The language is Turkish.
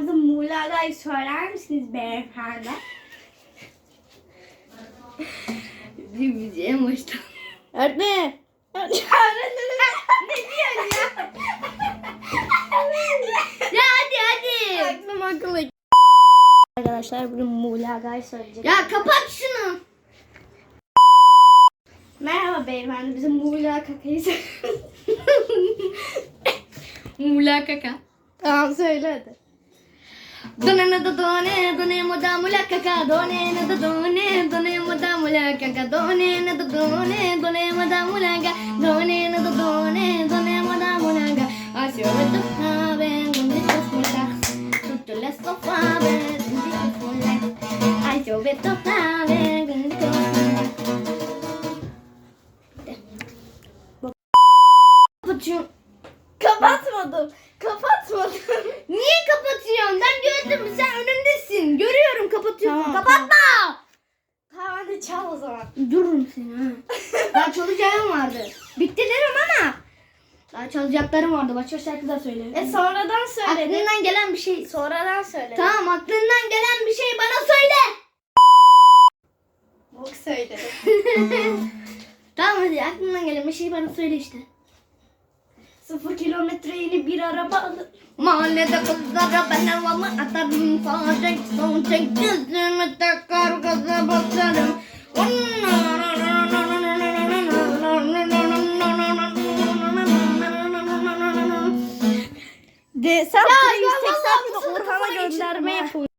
Bize Muğla'yı söyler misiniz beyefendi? Bizi en baştan. Öğretmen. ne diyorsun ya? Ya hadi hadi. Aklım akıllı. Arkadaşlar bugün Muğla'yı söyleyecek. Ya kapat şunu. Merhaba beyefendi bize Muğla kakayı. Mula kaka. tamam söyle hadi. Donem do done, donemo da mulakaka, donem do done, donemo da mulakaka, donem do done, donemo da mulaka, donem do done, donemo da mulaka. Así yo me tocaba, donde te escucha, tú te les tocaba, donde te escucha. Ay, yo me tocaba, donde te escucha. But you Kapatmadım. Kapatmadım. Niye kapatıyorsun? Ben gördüm sen önümdesin. Görüyorum kapatıyorsun. Tamam, Kapatma. tamam hadi çal o zaman. Dururum seni ha. Daha çalacağım vardı. Bitti derim ama. Daha çalacaklarım vardı. Başka şarkı da söylerim. E sonradan söyledim. Aklından gelen bir şey. Sonradan söyledim. Tamam aklından gelen bir şey bana söyle. Bok söyledim. tamam hadi aklından gelen bir şey bana söyle işte. Sıfır kilometre yeni bir araba alır. Mahallede kızlara ben havamı atarım Sadece son çek gözümü takar gaza basarım De sen Ya, ya, ya, 180 vallahi bu bin sınıf Orhan'a gönderme yapıyor.